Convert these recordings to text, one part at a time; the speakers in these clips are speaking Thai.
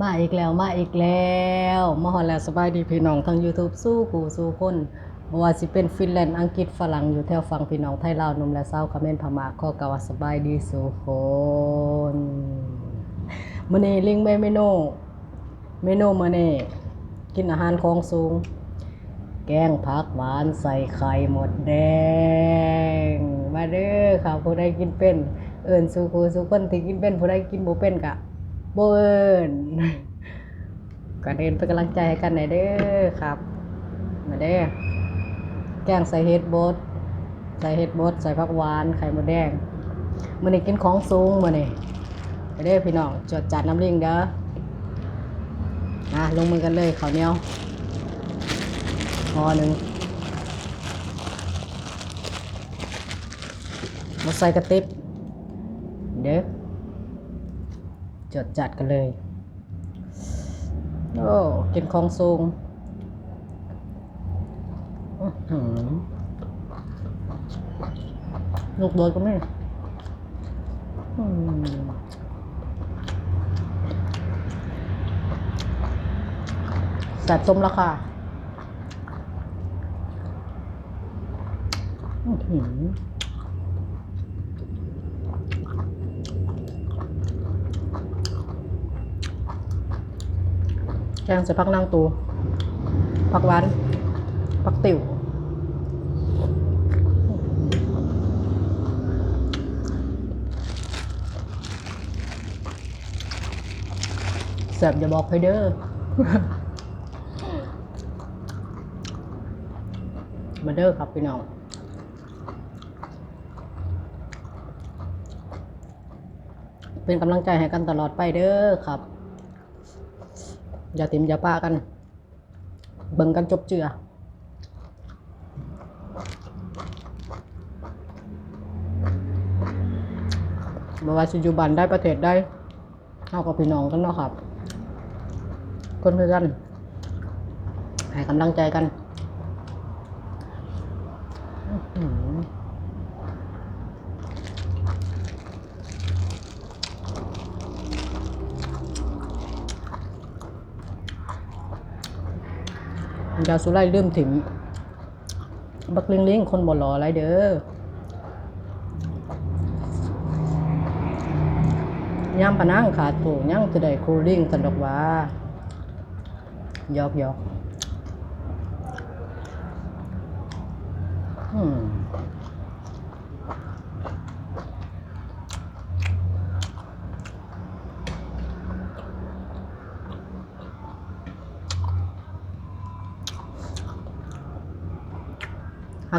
มาอีกแล้วมาอีกแล้วมาฮอดแล้วสบายดีพี่น้องทั้ง YouTube สู้ผู้สู้คนบ่ว่าสิเป็นฟินแลนด์อังกฤษฝรั่งอยู่แถวฝั่งพี่น้องไทยลาวนมและสาคอมเมนต์พม่าขอกาวสบายดีสู่คนมื้อนี้ลิงแม่เมนูเมนูมื้อนี้กินอาหารของสูง แกงผักหวานใส่ไข่หมดแดง มาเด้อค่ะผู้ใดกินเป็น เอิญสู่ครูสู่คนที่กินเป็นผู้ใดกินบ่เป็นกะ บ่เอิญก็เดินเป็นกำลังใจให้กันหน่อยเด้อครับมาเด้อแกงใส่เห็ดบดใส่เห็ดบดใส่ผักหวานไข่มดแดงมื้อนี้กินของสูงมื้อนี้ไปเด้อพี่น้องจดจัดน้ำลิงเด้ออะลงมือกันเลยข้าวเหนียวพอหนึ่งมาใส่กระติบเด้อ จดจัดกันเลย โอ้กินของสูงหือลูกโดยก็ไม่แสบสมราคาอื้อหือ แกงใส่ผักนางตูผักหวานผักติ๋วแสบอย่าบอกใครเด้อมาเด้อครับพี่น้องเป็นกำลังใจให้กันตลอดไปเด้อครับ อย่าติมอย่าป้ากัน เบิ่งกันจบเจือบ่ว่าสิอยู่บ้านได้ประเทศได้เฮากับพี่น้องกันเนาะครับคนเพื่อกันให้กำลังใจกันอื้อหือ ยาสุไลเริ่มถิ่มบักลิงลิงคนบ่หล่อไรเด้อย่ำปะนั่งขาดถูกยังจะได้คูลิ่งสันดอกว่า ยอกยอกอืม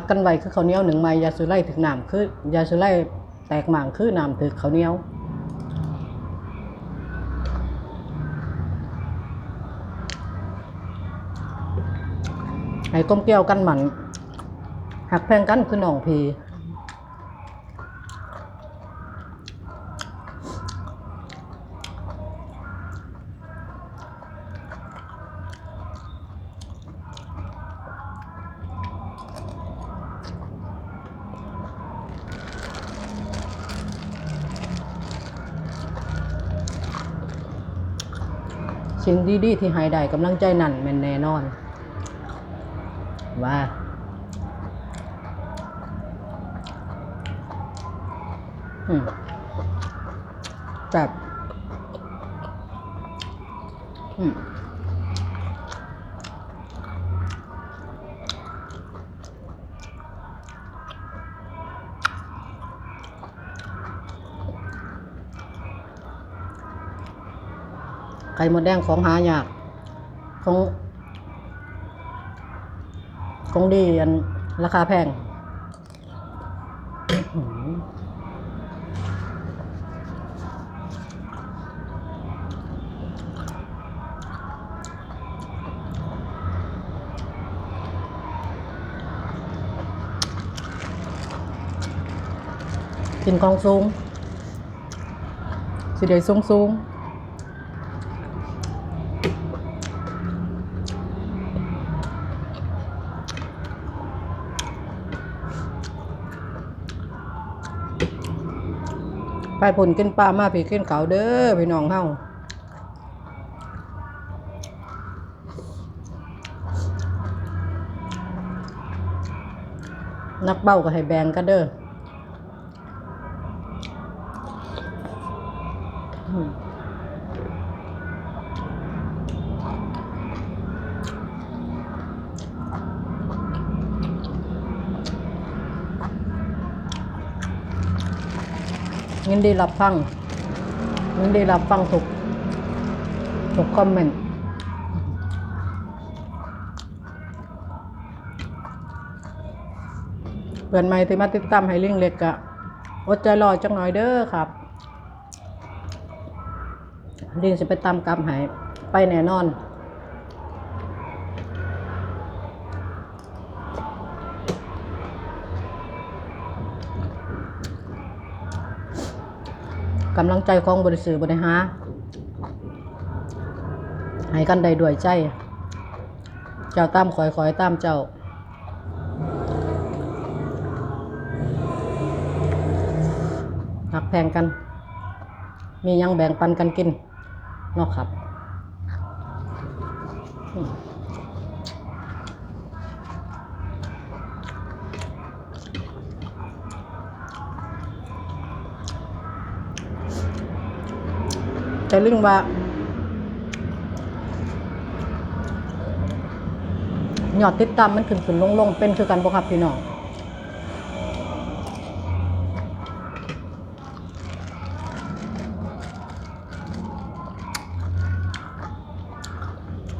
กกันไว้คือข้าวเหนียวหนึ่งไม้ยาสุไลถึงน้ำคือยาสุไลแตกหม่างคือน้ำถึกข้าวเหนียวให้ก้มเกี้ยวกันหมันหักแพงกันคือหนองพี สิ่งดีๆที่ใหายได้กำลังใจนั่นแม่นแน่นอน ว่าแบบอืม ไข่มดแดงของหายาก ของของดีอันราคาแพงกินของสูงสิได้สูงสูง ไปผลขึ้นป่ามาผีขึ้นเขาเด้อพี่น้องเฮานักเบ้าก็ให้แบงก็เด้อ ยินดีรับฟังยินดีรับฟังทุกทุกคอมเมนต์เพื่อนใหม่ที่มาติดตามให้ลิงเล็กกะอดใจรอจังหน่อยเด้อครับลิงจะไปตามกรรมให้ไปแน่นอน กำลังใจของบริสุทธิ์บริหาให้กันใดด้วยใจ เจ้าตามคอยคอยตามเจ้า หักแพงกัน มียังแบ่งปันกันกินเนอกครับ แต่เรื่องว่าหยอดติดตามมันขึ้นขึ้นลงลงเป็นคือกันบ่ครับพี่น้อง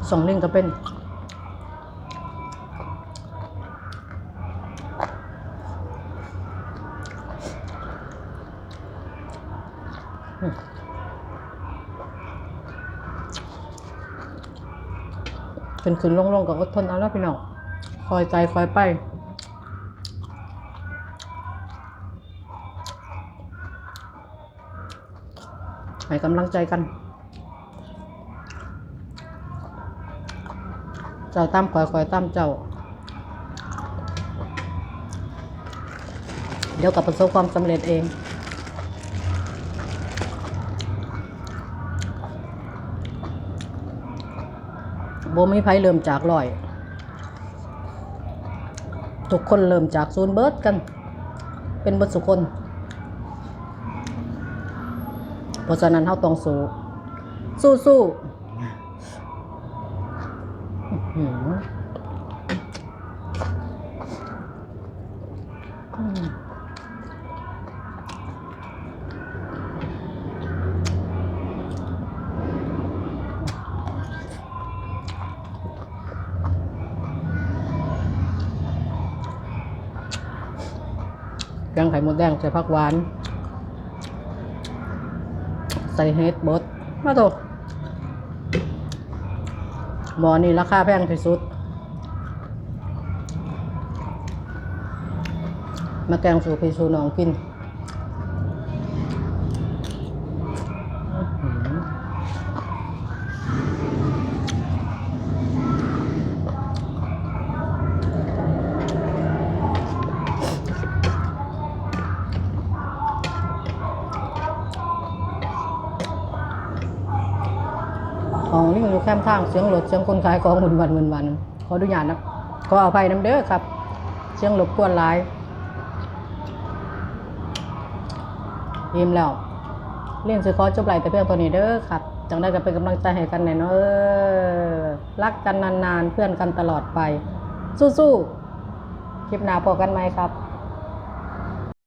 สองลิงก็เป็นอืม ขึ้นขึ้นลงลงก็อดทนเอาแล้วพี่น้องคอยใจคอยไปให้กำลังใจกันเจ้าตามคอยคอยตามเจ้า เดี๋ยวกับประสบความสำเร็จเอง บไม่ไพ่เริ่มจากลอยทุกคนเริ่มจากศูนย์เบิร์ดกัน เป็นเบิร์ดสุคน เพราะฉะนั้นเขาต้องสู้สู้สู้อื้อหืออืม แกงไข่มดแดงใส่ผักหวาน ใส่เฮดบดมาตัวหมอนี่ราคาแพงที่สุด มาแกงสู่พี่สู่น้องกิน ของนี่อยู่แคมทางเสียงรถเสียงคนขายของหมุนวันหมุนวันขออนุญาตนะขออภัยน้ำเด้อครับ เสียงรบกวนหลายยิ้มแล้วเรื่องสิขอจบไหลแต่เพียงตัวนี้เด้อครับจังได้ก็เป็นกำลังใจให้กันแน่เนอะเออรักกันนานๆเพื่อนกันตลอดไป สู้ๆคลิปหน้าพบกันไหมครับ